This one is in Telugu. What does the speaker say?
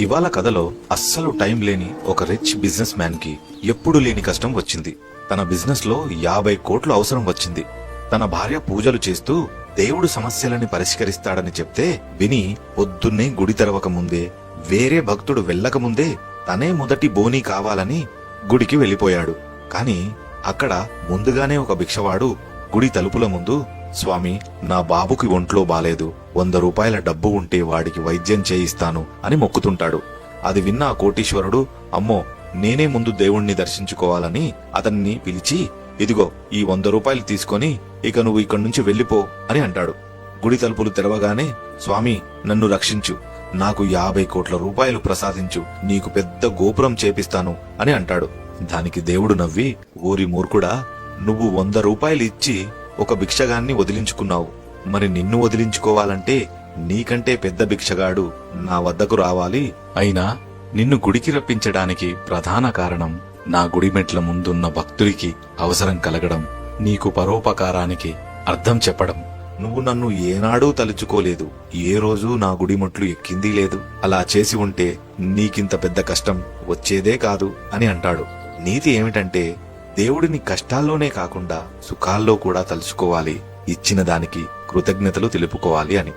ఇవాళ కథలో అస్సలు టైం లేని ఒక రిచ్ బిజినెస్ మ్యాన్కి ఎప్పుడు లేని కష్టం వచ్చింది. తన బిజినెస్లో యాభై కోట్లు అవసరం వచ్చింది. తన భార్య పూజలు చేస్తూ దేవుడు సమస్యలని పరిష్కరిస్తాడని చెప్తే విని పొద్దున్నే గుడి తెరవక ముందే వేరే భక్తుడు వెళ్ళకముందే తనే మొదటి బోని కావాలని గుడికి వెళ్ళిపోయాడు. కాని అక్కడ ముందుగానే ఒక భిక్షవాడు గుడి తలుపుల ముందు స్వామి నా బాబుకి ఒంట్లో బాలేదు. వంద రూపాయల డబ్బు ఉంటే వాడికి వైద్యం చేయిస్తాను అని మొక్కుతుంటాడు. అది విన్న ఆ కోటీశ్వరుడు అమ్మో నేనే ముందు దేవుణ్ణి దర్శించుకోవాలని అతన్ని పిలిచి ఇదిగో ఈ వంద రూపాయలు తీసుకొని ఇక నువ్వు ఇక్కడి నుంచి వెళ్ళిపో అని అంటాడు. గుడి తలుపులు తెరవగానే స్వామి నన్ను రక్షించు. నాకు యాభై కోట్ల రూపాయలు ప్రసాదించు. నీకు పెద్ద గోపురం చేపిస్తాను అని అంటాడు. దానికి దేవుడు నవ్వి ఊరి మూర్ఖుడా నువ్వు వంద రూపాయలు ఇచ్చి ఒక భిక్షగాన్ని వదిలించుకున్నావు. మరి నిన్ను వదిలించుకోవాలంటే నీకంటే పెద్ద భిక్షగాడు నా వద్దకు రావాలి. అయినా నిన్ను గుడికి రప్పించడానికి ప్రధాన కారణం నా గుడి మెట్ల ముందున్న భక్తుడికి అవసరం కలగడం నీకు పరోపకారానికి అర్థం చెప్పడం. నువ్వు నన్ను ఏనాడూ తలుచుకోలేదు. ఏ రోజు నా గుడిమట్లు ఎక్కింది లేదు. అలా చేసి ఉంటే నీకింత పెద్ద కష్టం వచ్చేదే కాదు అని అంటాడు. నీతి ఏమిటంటే దేవుడిని కష్టాల్లోనే కాకుండా సుఖాల్లో కూడా తలుచుకోవాలి. ఇచ్చిన దానికి కృతజ్ఞతలు తెలుపుకోవాలి అని.